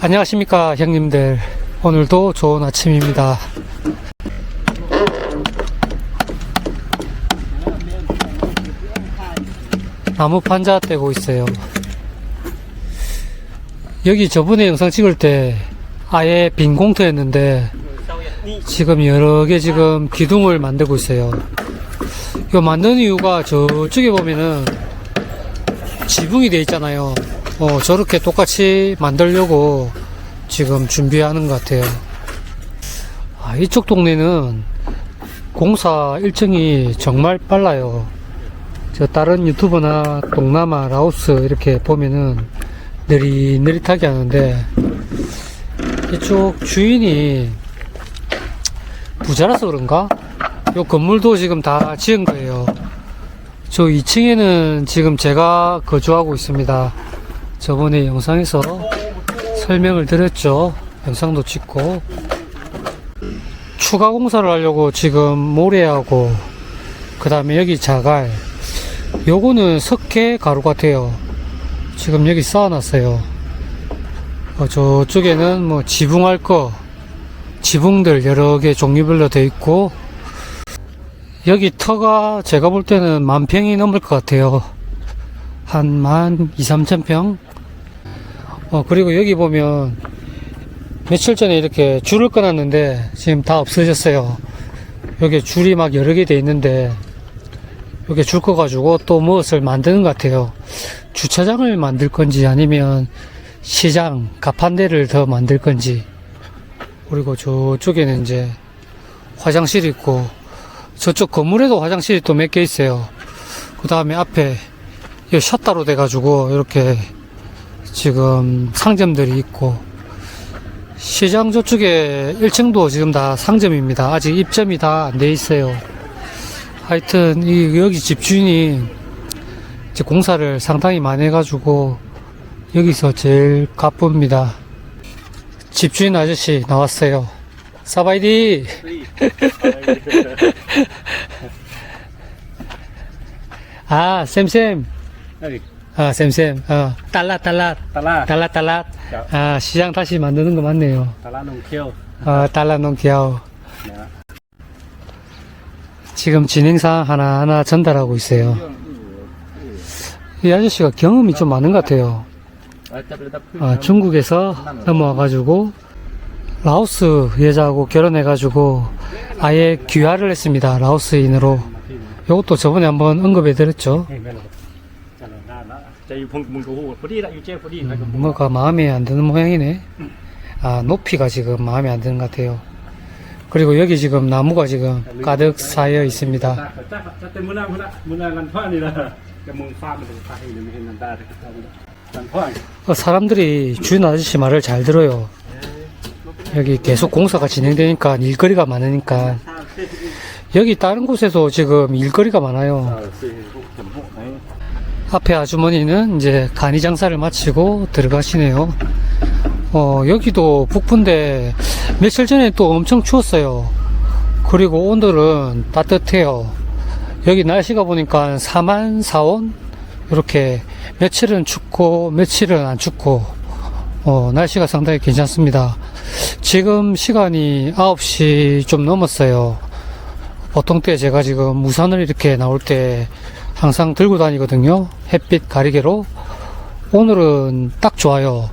안녕하십니까 형님들. 오늘도 좋은 아침입니다. 나무 판자 떼고 있어요. 여기 저번에 영상 찍을 때 아예 빈 공터였는데 지금 여러 개 지금 기둥을 만들고 있어요. 이거 만드는 이유가 저쪽에 보면은 지붕이 돼 있잖아요. 어, 저렇게 똑같이 만들려고 지금 준비하는 것 같아요. 아, 이쪽 동네는 공사 일정이 정말 빨라요. 저 다른 유튜버나 동남아, 라오스 이렇게 보면은 느릿느릿하게 하는데 이쪽 주인이 부자라서 그런가? 요 건물도 지금 다 지은 거예요. 저 2층에는 지금 제가 거주하고 있습니다. 저번에 영상에서 설명을 드렸죠. 영상도 찍고. 추가 공사를 하려고 지금 모래하고, 그 다음에 여기 자갈. 요거는 석회 가루 같아요. 지금 여기 쌓아놨어요. 어, 저쪽에는 뭐 지붕할 거, 지붕들 여러 개 종류별로 돼 있고, 여기 터가 제가 볼 때는 만 평이 넘을 것 같아요. 한 만 2, 3천 평? 어, 그리고 여기 보면 며칠 전에 이렇게 줄을 끊었는데 지금 다 없어졌어요. 여기 줄이 막 여러 개 돼 있는데 여기 줄 꺼가지고 또 무엇을 만드는 것 같아요. 주차장을 만들 건지 아니면 시장, 가판대를 더 만들 건지 그리고 저쪽에는 이제 화장실이 있고 저쪽 건물에도 화장실이 또 몇 개 있어요. 그 다음에 앞에 이 샷다로 돼가지고 이렇게 지금 상점들이 있고 시장 저쪽에 1층도 지금 다 상점입니다. 아직 입점이 다 안 돼 있어요. 하여튼 이 여기 집주인이 이제 공사를 상당히 많이 해가지고 여기서 제일 가쁩니다. 집주인 아저씨 나왔어요. 사바이디. 아, 쌤쌤. 아, 쌤쌤. 어, 달랏, 달랏. Tala, 달랏, 달랏. 아, 시장 다시 만드는 거 맞네요. Nông kiêu. 아, 달랏 농기야오. Dạ. 지금 진행사항 하나하나 전달하고 있어요. 이 아저씨가 경험이 좀 많은 것 같아요. 아, 중국에서 넘어와가지고 라오스 여자하고 결혼해가지고 아예 귀화를 했습니다. 라오스인으로. 이것도 저번에 한번 언급해드렸죠. 뭐가 마음에 안 드는 모양이네. 아, 높이가 지금 마음에 안 드는 것 같아요. 그리고 여기 지금 나무가 지금 가득 쌓여 있습니다. 어, 사람들이 주인 아저씨 말을 잘 들어요. 여기 계속 공사가 진행되니까 일거리가 많으니까 여기 다른 곳에도 지금 일거리가 많아요. 앞에 아주머니는 이제 간이 장사를 마치고 들어가시네요. 어, 여기도 북부인데 며칠 전에 또 엄청 추웠어요. 그리고 오늘은 따뜻해요. 여기 날씨가 보니까 4만 4온? 이렇게 며칠은 춥고 며칠은 안 춥고 어, 날씨가 상당히 괜찮습니다. 지금 시간이 9시 좀 넘었어요. 보통 때 제가 지금 우산을 이렇게 나올 때 항상 들고 다니거든요. 햇빛 가리개로. 오늘은 딱 좋아요.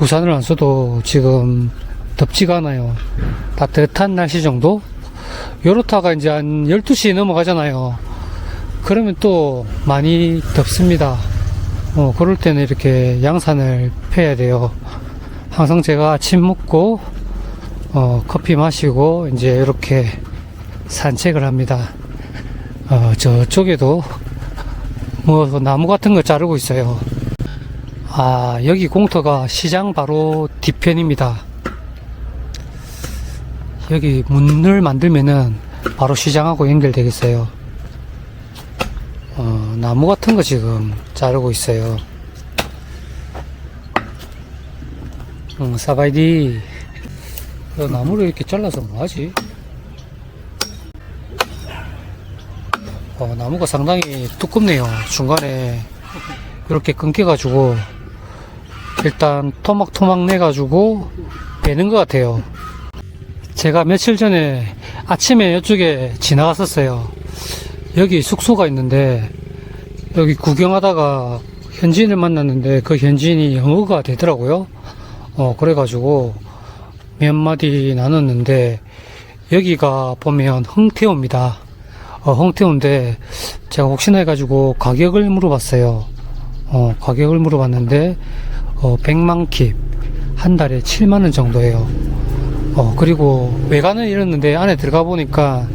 우산을 안 써도 지금 덥지가 않아요. 따뜻한 날씨 정도? 요렇다가 이제 한 12시 넘어가잖아요. 그러면 또 많이 덥습니다. 어, 그럴 때는 이렇게 양산을 펴야 돼요. 항상 제가 아침 먹고, 어, 커피 마시고, 이제 이렇게 산책을 합니다. 어, 저쪽에도 뭐 나무 같은 거 자르고 있어요. 아, 여기 공터가 시장 바로 뒤편입니다. 여기 문을 만들면은 바로 시장하고 연결되겠어요. 어, 나무 같은 거 지금 자르고 있어요. 응, 사바이디. 어, 나무를 이렇게 잘라서 뭐하지? 어, 나무가 상당히 두껍네요. 중간에 이렇게 끊겨가지고 일단 토막토막 내가지고 베는 것 같아요. 제가 며칠 전에 아침에 이쪽에 지나갔었어요. 여기 숙소가 있는데 여기 구경하다가 현지인을 만났는데 그 현지인이 영어가 되더라고요. 어, 그래가지고 몇 마디 나눴는데 여기가 보면 흥태호입니다. 어, 흥태호인데 제가 혹시나 해가지고 가격을 물어봤어요. 어, 가격을 물어봤는데 어, 100만 킵 한 달에 7만 원 정도예요. 어, 그리고 외관을 잃었는데 안에 들어가 보니까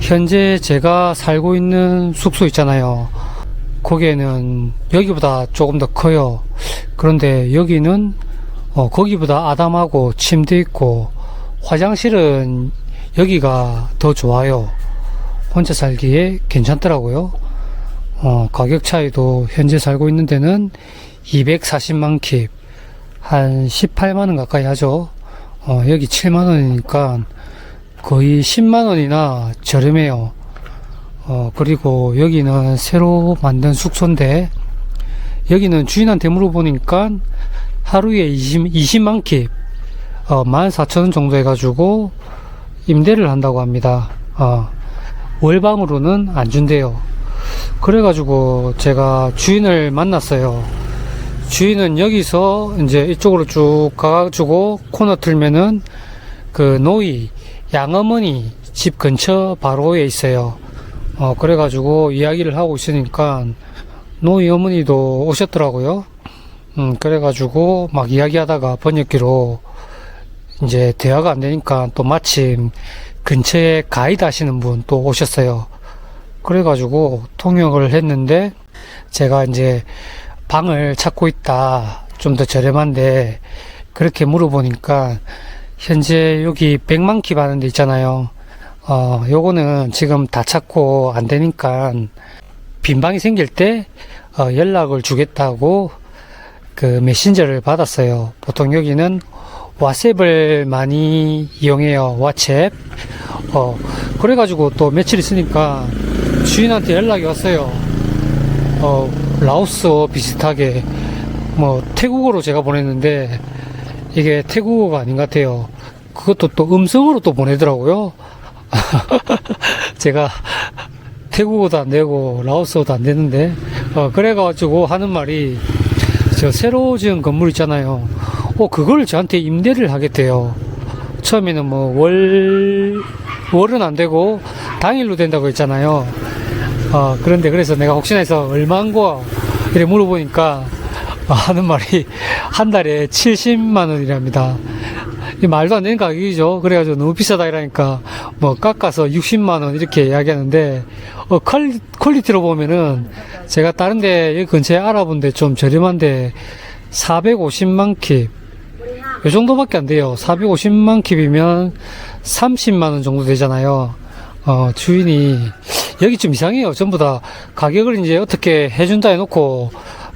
현재 제가 살고 있는 숙소 있잖아요. 거기에는 여기보다 조금 더 커요. 그런데 여기는 어, 거기보다 아담하고 침대 있고 화장실은 여기가 더 좋아요. 혼자 살기에 괜찮더라고요. 어, 가격 차이도 현재 살고 있는 데는 240만 킵, 한 18만 원 가까이 하죠. 어, 여기 7만 원이니까 거의 10만 원이나 저렴해요. 어, 그리고 여기는 새로 만든 숙소인데 여기는 주인한테 물어보니까 하루에 20, 20만 킵, 어, 14,000원 정도 해가지고 임대를 한다고 합니다. 어, 월방으로는 안 준대요. 그래가지고 제가 주인을 만났어요. 주인은 여기서 이제 이쪽으로 쭉 가가지고 코너 틀면은 그 노이 양어머니 집 근처 바로에 있어요. 어, 그래가지고 이야기를 하고 있으니까 노이 어머니도 오셨더라고요. 음, 그래가지고 막 이야기하다가 번역기로 이제 대화가 안 되니까 또 마침 근처에 가이드 하시는 분 또 오셨어요. 그래가지고 통역을 했는데 제가 이제 방을 찾고 있다. 좀 더 저렴한데 그렇게 물어보니까 현재 여기 100만 킵 하는 데 있잖아요. 어, 요거는 지금 다 찾고 안 되니까 빈 방이 생길 때 어, 연락을 주겠다고 그 메신저를 받았어요. 보통 여기는 왓츠앱을 많이 이용해요. 왓츠앱. 어, 그래가지고 또 며칠 있으니까 주인한테 연락이 왔어요. 어, 라오스어 비슷하게 뭐 태국어로 제가 보냈는데 이게 태국어가 아닌 것 같아요. 그것도 또 음성으로 또 보내더라고요. 제가 태국어도 안 되고 라오스어도 안 되는데 어, 그래가지고 하는 말이 저 새로 지은 건물 있잖아요. 어, 그걸 저한테 임대를 하겠대요. 처음에는 뭐 월, 월은 안 되고 당일로 된다고 했잖아요. 어, 그런데 그래서 내가 혹시나 해서 얼마인 거야? 이래 물어보니까 어, 하는 말이 한 달에 70만 원이랍니다. 이 말도 안 되는 가격이죠. 그래가지고 너무 비싸다 이러니까 뭐 깎아서 60만 원 이렇게 이야기하는데 어, 퀄리, 퀄리티로 보면은 제가 다른데 근처에 알아본데 좀 저렴한데 450만 킵. 이 정도밖에 안 돼요. 450만 킵이면 30만 원 정도 되잖아요. 어, 주인이 여기 좀 이상해요. 전부 다 가격을 이제 어떻게 해준다 해놓고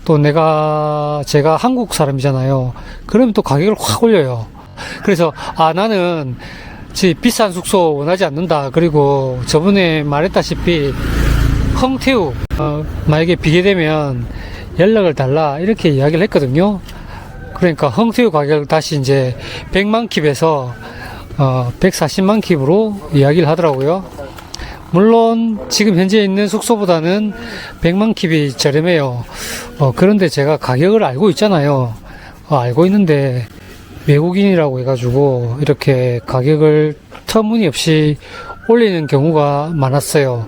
또 내가 제가 한국 사람이잖아요. 그러면 또 가격을 확 올려요. 그래서 아 나는 지 비싼 숙소 원하지 않는다. 그리고 저번에 말했다시피 홍태우 어, 만약에 비게 되면 연락을 달라 이렇게 이야기를 했거든요. 그러니까 홍태우 가격을 다시 이제 100만 킵에서 어, 140만 킵으로 이야기를 하더라고요. 물론 지금 현재 있는 숙소보다는 100만 킵이 저렴해요. 어, 그런데 제가 가격을 알고 있잖아요. 어, 알고 있는데 외국인이라고 해가지고 이렇게 가격을 터무니없이 올리는 경우가 많았어요.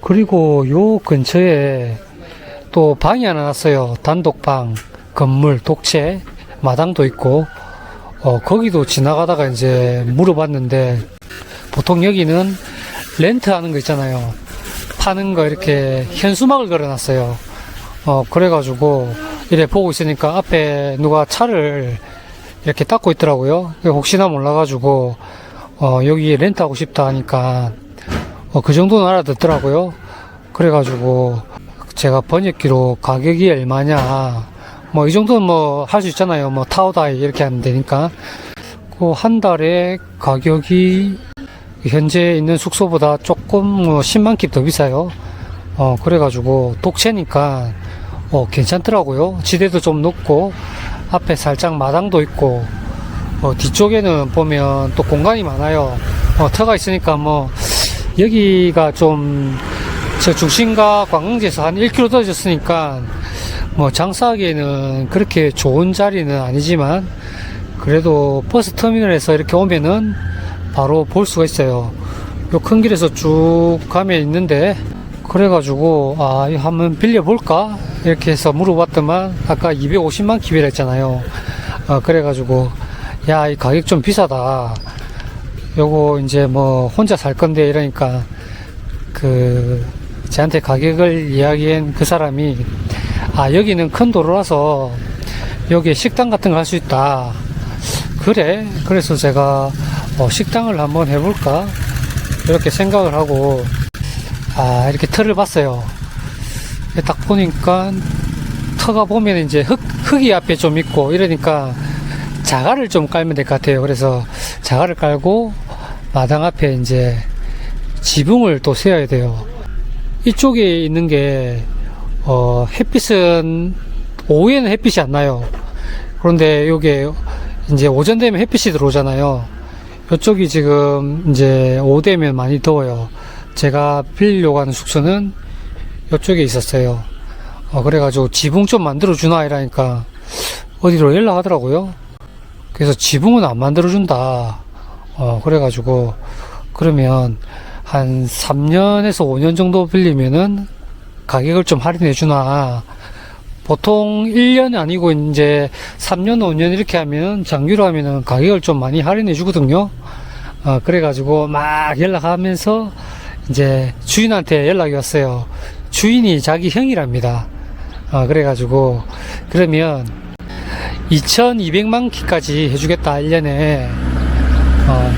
그리고 요 근처에 또 방이 하나 났어요. 단독방, 건물, 독채, 마당도 있고, 어, 거기도 지나가다가 이제 물어봤는데, 보통 여기는 렌트 하는 거 있잖아요. 파는 거 이렇게 현수막을 걸어놨어요. 어, 그래가지고, 이래 보고 있으니까 앞에 누가 차를 이렇게 닦고 있더라고요. 혹시나 몰라가지고, 어, 여기 렌트하고 싶다 하니까, 어, 그 정도는 알아듣더라고요. 그래가지고, 제가 번역기로 가격이 얼마냐, 뭐, 이 정도는 뭐, 할 수 있잖아요. 뭐, 타오다이 이렇게 하면 되니까. 그 한 달에 가격이 현재 있는 숙소보다 조금 뭐 10만 킵 더 비싸요. 어, 그래가지고 독채니까 어, 괜찮더라고요. 지대도 좀 높고, 앞에 살짝 마당도 있고, 어, 뒤쪽에는 보면 또 공간이 많아요. 어, 터가 있으니까 뭐, 여기가 좀, 저 중심과 관광지에서 한 1km 떨어졌으니까, 뭐, 장사하기에는 그렇게 좋은 자리는 아니지만, 그래도 버스 터미널에서 이렇게 오면은 바로 볼 수가 있어요. 요 큰 길에서 쭉 가면 있는데, 그래가지고, 아, 이거 한번 빌려볼까? 이렇게 해서 물어봤더만, 아까 250만 킵이라 했잖아요. 아, 그래가지고, 야, 이 가격 좀 비싸다. 요거 이제 뭐 혼자 살 건데 이러니까 그 저한테 가격을 이야기한 그 사람이 아 여기는 큰 도로라서 여기에 식당 같은 거 할 수 있다. 그래. 그래서 제가 어, 식당을 한번 해볼까 이렇게 생각을 하고 아 이렇게 틀을 봤어요. 딱 보니까 터가 보면 이제 흙 흙이 앞에 좀 있고 이러니까 자갈을 좀 깔면 될 것 같아요. 그래서 자갈을 깔고 마당 앞에 이제 지붕을 또 세워야 돼요. 이쪽에 있는 게, 어, 햇빛은, 오후에는 햇빛이 안 나요. 그런데 요게 이제 오전 되면 햇빛이 들어오잖아요. 이쪽이 지금 이제 오후 되면 많이 더워요. 제가 빌리려고 하는 숙소는 이쪽에 있었어요. 어, 그래가지고 지붕 좀 만들어주나 이러니까 어디로 연락하더라고요. 그래서 지붕은 안 만들어준다. 어, 그래가지고, 그러면 한 3년에서 5년 정도 빌리면은 가격을 좀 할인해 주나. 보통 1년 아니고 이제 3년, 5년 이렇게 하면 장기로 하면은 가격을 좀 많이 할인해 주거든요. 어, 그래 가지고 막 연락하면서 이제 주인한테 연락이 왔어요. 주인이 자기 형이랍니다. 어, 그래 가지고, 그러면 2200만 키까지 해주겠다 1년에 어,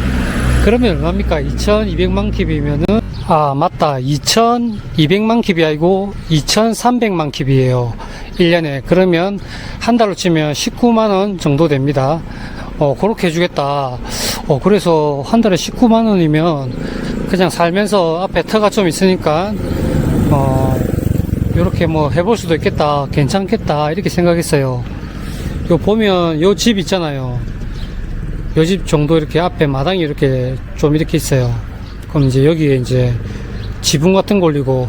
그러면 얼마입니까 2200만 킵이면은 아 맞다. 2200만 킵이 아니고 2300만 킵이에요. 1년에. 그러면 한 달로 치면 19만원 정도 됩니다. 어 그렇게 해주겠다. 어 그래서 한 달에 19만원이면 그냥 살면서 앞에 터가 좀 있으니까 어 요렇게 뭐 해볼 수도 있겠다. 괜찮겠다. 이렇게 생각했어요. 요 보면 요 집 있잖아요. 요 집 정도 이렇게 앞에 마당이 이렇게 좀 이렇게 있어요. 그럼 이제 여기에 이제 지붕 같은 거 올리고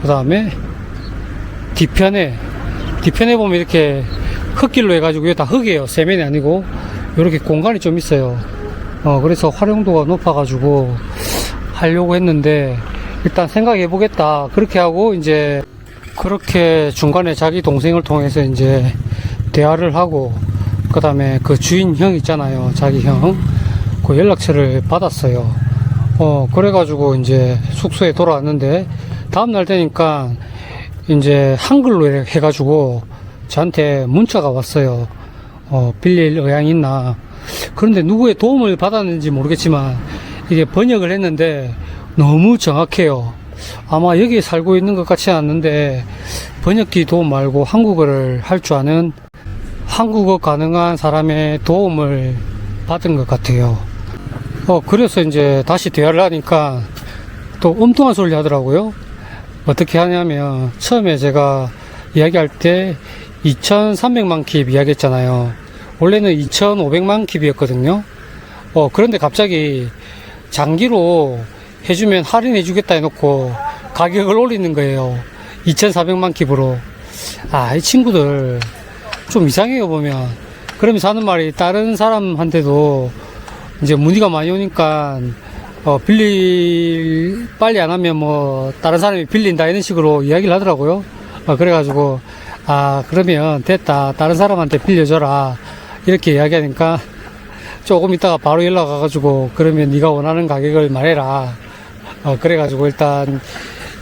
그 다음에 뒤편에 뒤편에 보면 이렇게 흙길로 해가지고 이게 다 흙이에요. 세면이 아니고. 이렇게 공간이 좀 있어요. 어 그래서 활용도가 높아가지고 하려고 했는데 일단 생각해 보겠다. 그렇게 하고 이제 그렇게 중간에 자기 동생을 통해서 이제 대화를 하고 그 다음에 그 주인 형 있잖아요. 자기 형그 연락처를 받았어요 어 그래가지고 이제 숙소에 돌아왔는데 다음날 되니까 이제 한글로 해- 해가지고 저한테 문자가 왔어요. 어 빌릴 의향이 있나. 그런데 누구의 도움을 받았는지 모르겠지만 이게 번역을 했는데 너무 정확해요. 아마 여기에 살고 있는 것 같지 않는데 번역기 도움 말고 한국어를 할 줄 아는 한국어 가능한 사람의 도움을 받은 것 같아요. 어, 그래서 이제 다시 대화를 하니까 또 엉뚱한 소리 하더라고요. 어떻게 하냐면 처음에 제가 이야기할 때 2300만 킵 이야기했잖아요. 원래는 2500만 킵이었거든요. 어, 그런데 갑자기 장기로 해주면 할인해 주겠다 해놓고 가격을 올리는 거예요. 2400만 킵으로. 아, 이 친구들 좀 이상해요, 보면. 그러면서 하는 말이 다른 사람한테도 이제 문의가 많이 오니까 어, 빌리, 빨리 안 하면 뭐, 다른 사람이 빌린다, 이런 식으로 이야기를 하더라고요. 어, 그래가지고, 아, 그러면 됐다. 다른 사람한테 빌려줘라. 이렇게 이야기하니까 조금 있다가 바로 연락 와가지고, 그러면 네가 원하는 가격을 말해라. 어, 그래가지고 일단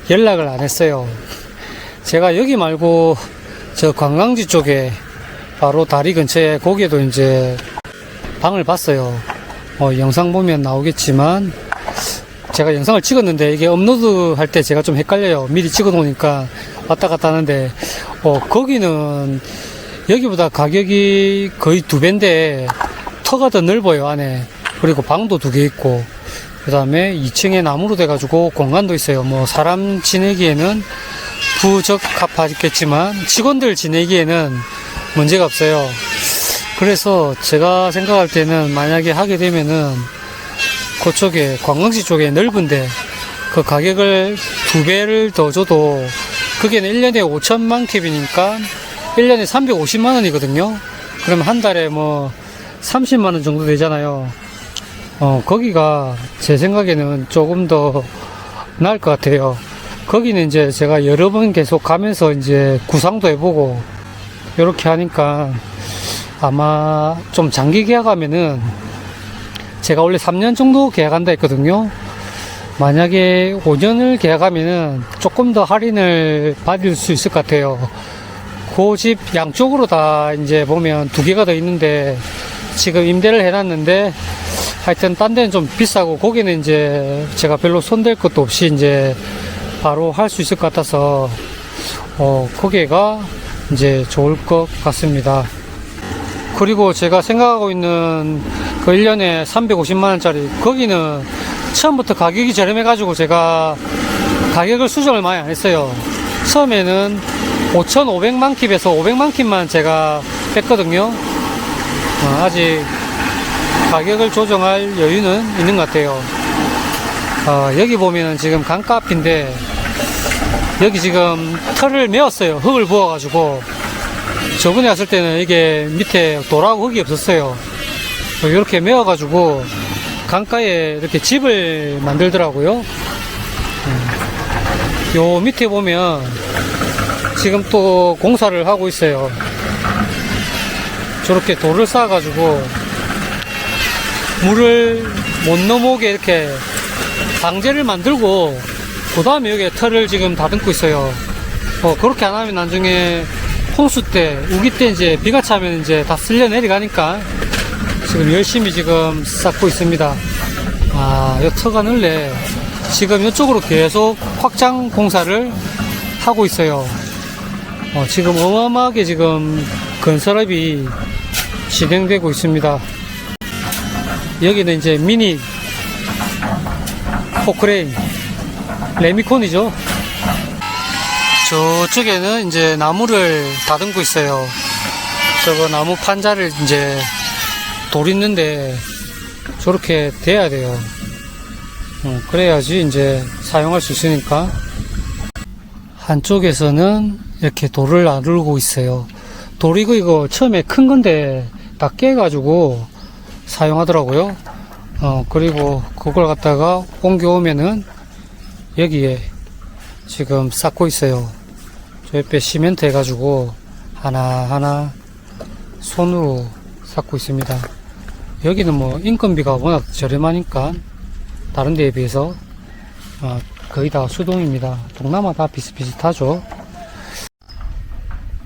연락을 안 했어요. 제가 여기 말고 저 관광지 쪽에 바로 다리 근처에 거기에도 이제 방을 봤어요. 어, 영상 보면 나오겠지만 제가 영상을 찍었는데 이게 업로드 할 때 제가 좀 헷갈려요. 미리 찍어 놓으니까 왔다 갔다 하는데 어, 거기는 여기보다 가격이 거의 두 배인데 터가 더 넓어요 안에 그리고 방도 두 개 있고 그 다음에 2층에 나무로 돼 가지고 공간도 있어요. 뭐 사람 지내기에는 부적합하겠지만 직원들 지내기에는 문제가 없어요. 그래서 제가 생각할 때는 만약에 하게 되면은 그쪽에 관광지 쪽에 넓은데 그 가격을 두 배를 더 줘도 그게는 1년에 5천만 캡이니까 1년에 350만 원이거든요. 그러면 한 달에 뭐 30만 원 정도 되잖아요. 어, 거기가 제 생각에는 조금 더 나을 것 같아요. 거기는 이제 제가 여러 번 계속 가면서 이제 구상도 해보고 이렇게 하니까 아마 좀 장기 계약하면은 제가 원래 3년 정도 계약한다 했거든요. 만약에 5년을 계약하면은 조금 더 할인을 받을 수 있을 것 같아요. 그집 양쪽으로 다 이제 보면 두 개가 더 있는데 지금 임대를 해놨는데 하여튼 딴 데는 좀 비싸고 거기는 이제 제가 별로 손댈 것도 없이 이제 바로 할 수 있을 것 같아서 어 거기가 이제 좋을 것 같습니다. 그리고 제가 생각하고 있는 그 1년에 350만원짜리, 거기는 처음부터 가격이 저렴해가지고 제가 가격을 수정을 많이 안 했어요. 처음에는 5,500만 킵에서 500만 킵만 제가 뺐거든요. 어, 아직 가격을 조정할 여유는 있는 것 같아요. 어, 여기 보면 지금 강가 앞인데, 여기 지금 털을 메웠어요. 흙을 부어가지고. 저번에 왔을 때는 이게 밑에 돌하고 흙이 없었어요. 이렇게 메워가지고 강가에 이렇게 집을 만들더라고요. 음. 요 밑에 보면 지금 또 공사를 하고 있어요. 저렇게 돌을 쌓아가지고 물을 못 넘어오게 이렇게 방제를 만들고 그 다음에 여기에 털을 지금 다듬고 있어요. 어, 그렇게 안 하면 나중에 홍수 때, 우기 때 이제 비가 차면 이제 다 쓸려 내려가니까 지금 열심히 지금 쌓고 있습니다. 아, 요 터가 늘래 지금 이쪽으로 계속 확장 공사를 하고 있어요. 어, 지금 어마어마하게 지금 건설업이 진행되고 있습니다. 여기는 이제 미니 포크레인 레미콘이죠. 저쪽에는 이제 나무를 다듬고 있어요. 저거 나무 판자를 이제 돌 있는데 저렇게 돼야 돼요. 어, 그래야지 이제 사용할 수 있으니까. 한쪽에서는 이렇게 돌을 나르고 있어요. 돌이 그 이거 처음에 큰 건데 다 깨가지고 사용하더라고요. 어, 그리고 그걸 갖다가 옮겨오면은 여기에 지금 쌓고 있어요. 저 옆에 시멘트 해가지고 하나하나 손으로 쌓고 있습니다. 여기는 뭐 인건비가 워낙 저렴하니까 다른 데에 비해서 어, 거의 다 수동입니다. 동남아 다 비슷비슷하죠.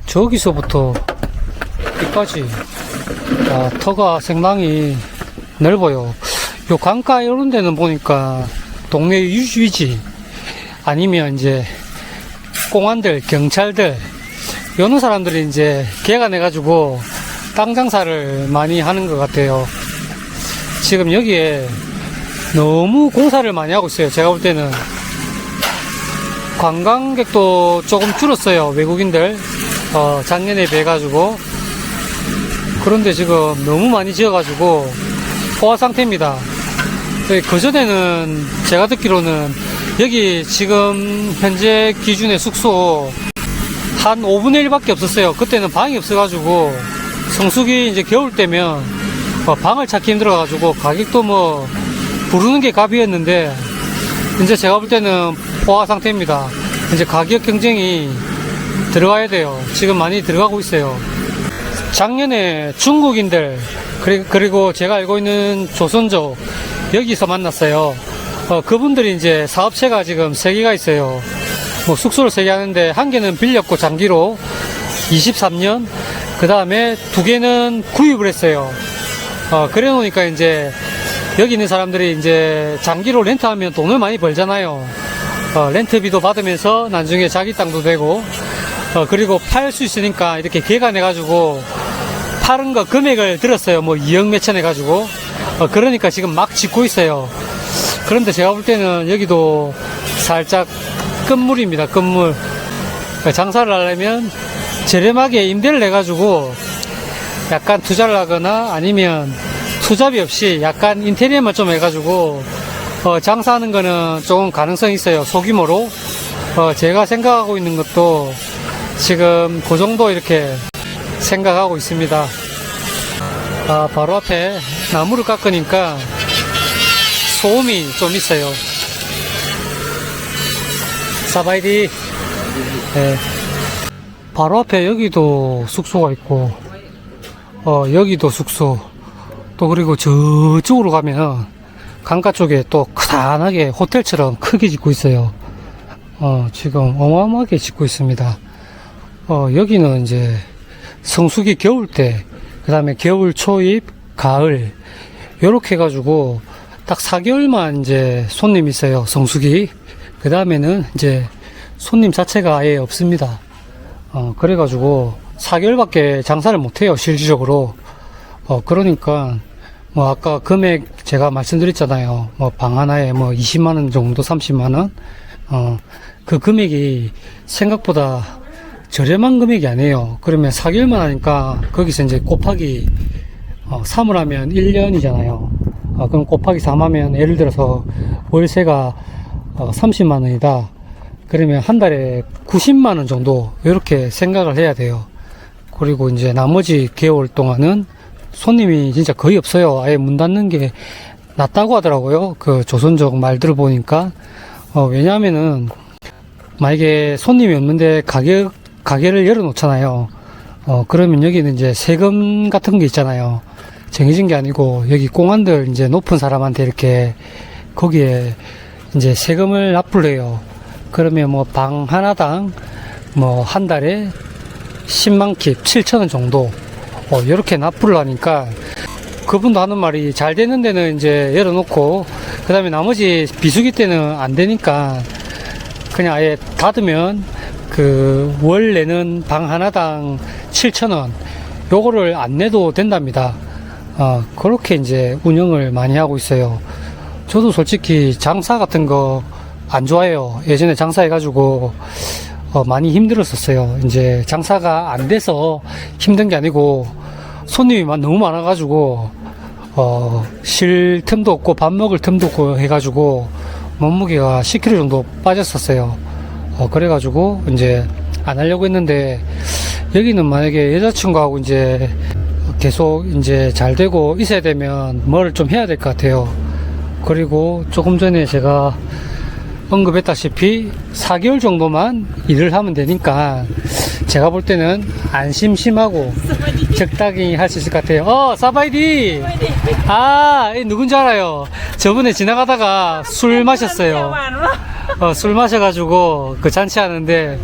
저기서부터 여기까지 아, 터가 상당히 넓어요. 요 강가 이런 데는 보니까 동네 유지지 아니면 이제 공안들, 경찰들, 여느 사람들이 이제 개간해가지고 땅 장사를 많이 하는 것 같아요. 지금 여기에 너무 공사를 많이 하고 있어요. 제가 볼 때는 관광객도 조금 줄었어요. 외국인들 어, 작년에 비해 가지고 그런데 지금 너무 많이 지어가지고 포화 상태입니다. 그 전에는 제가 듣기로는 여기 지금 현재 기준의 숙소 한 5분의 1밖에 없었어요. 그때는 방이 없어가지고 성수기 이제 겨울 때면 어, 방을 찾기 힘들어가지고 가격도 뭐 부르는 게 값이었는데 이제 제가 볼 때는 포화 상태입니다. 이제 가격 경쟁이 들어가야 돼요. 지금 많이 들어가고 있어요. 작년에 중국인들 그리- 그리고 제가 알고 있는 조선족 여기서 만났어요. 어, 그분들이 이제 사업체가 지금 세 개가 있어요. 뭐 숙소를 세 개 하는데 한 개는 빌렸고 장기로 23년 그 다음에 두 개는 구입을 했어요. 어, 그래 놓으니까 이제 여기 있는 사람들이 이제 장기로 렌트하면 돈을 많이 벌잖아요. 어, 렌트비도 받으면서 나중에 자기 땅도 되고 어, 그리고 팔 수 있으니까 이렇게 개간해가지고 파는 거 금액을 들었어요. 뭐 2억 몇천 해가지고. 어, 그러니까 지금 막 짓고 있어요. 그런데 제가 볼 때는 여기도 살짝 끝물입니다. 끝물. 장사를 하려면 저렴하게 임대를 내가지고 약간 투자를 하거나 아니면 투잡이 없이 약간 인테리어만 좀 해가지고 어, 장사하는 거는 조금 가능성이 있어요. 소규모로. 어, 제가 생각하고 있는 것도 지금 그 정도 이렇게 생각하고 있습니다. 아, 바로 앞에 나무를 깎으니까 소음이 좀 있어요. 사바이디. 네. 바로 앞에 여기도 숙소가 있고, 어, 여기도 숙소. 또 그리고 저쪽으로 가면 강가 쪽에 또 크다하게 호텔처럼 크게 짓고 있어요. 어, 지금 어마어마하게 짓고 있습니다. 어, 여기는 이제 성수기 겨울 때, 그 다음에 겨울, 초입, 가을, 요렇게 해가지고 딱 4개월만 이제 손님이 있어요. 성수기. 그 다음에는 이제 손님 자체가 아예 없습니다. 어, 그래가지고 4개월밖에 장사를 못해요. 실질적으로. 어, 그러니까 뭐 아까 금액 제가 말씀드렸잖아요. 뭐 방 하나에 뭐 20만 원 정도, 30만 원. 어, 그 금액이 생각보다 저렴한 금액이 아니에요. 그러면 4개월만 하니까 거기서 이제 곱하기 어, 3을 하면 1년이잖아요. 어, 그럼 곱하기 3 하면 예를 들어서 월세가 어, 30만 원이다. 그러면 한 달에 90만 원 정도 이렇게 생각을 해야 돼요. 그리고 이제 나머지 개월 동안은 손님이 진짜 거의 없어요. 아예 문 닫는 게 낫다고 하더라고요. 그 조선족 말들을 보니까 어, 왜냐하면은 만약에 손님이 없는데 가게 가게를 열어놓잖아요. 어, 그러면 여기는 이제 세금 같은 게 있잖아요. 정해진 게 아니고 여기 공안들 이제 높은 사람한테 이렇게 거기에 이제 세금을 납부를 해요. 그러면 뭐 방 하나당 뭐 한 달에 10만 킵 7천 원 정도 어, 이렇게 납부를 하니까 그분도 하는 말이 잘 되는 데는 이제 열어놓고 그 다음에 나머지 비수기 때는 안 되니까 그냥 아예 닫으면 그 월 내는 방 하나당 7,000원 요거를 안 내도 된답니다. 어, 그렇게 이제 운영을 많이 하고 있어요. 저도 솔직히 장사 같은 거 안 좋아해요. 예전에 장사해가지고 어, 많이 힘들었었어요. 이제 장사가 안 돼서 힘든 게 아니고 손님이 마- 너무 많아가지고 어, 쉴 틈도 없고 밥 먹을 틈도 없고 해가지고 몸무게가 10kg 정도 빠졌었어요. 어, 그래가지고 이제 안 하려고 했는데 여기는 만약에 여자친구하고 이제 계속 이제 잘 되고 있어야 되면 뭘 좀 해야 될 것 같아요. 그리고 조금 전에 제가 언급했다시피 4개월 정도만 일을 하면 되니까 제가 볼 때는 안 심심하고 적당히 할 수 있을 것 같아요. 어, 사바이디! 아, 이 누군지 알아요. 저번에 지나가다가 술 마셨어요. 어, 술 마셔가지고 그 잔치 하는데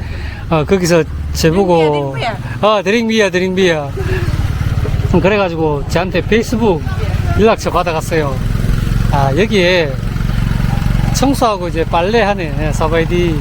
어, 거기서 제보고 어, 드링비야, 드링비야. 음, 그래가지고 저한테 페이스북 연락처 받아갔어요. 아, 여기에 청소하고 이제 빨래하네, 사바이디.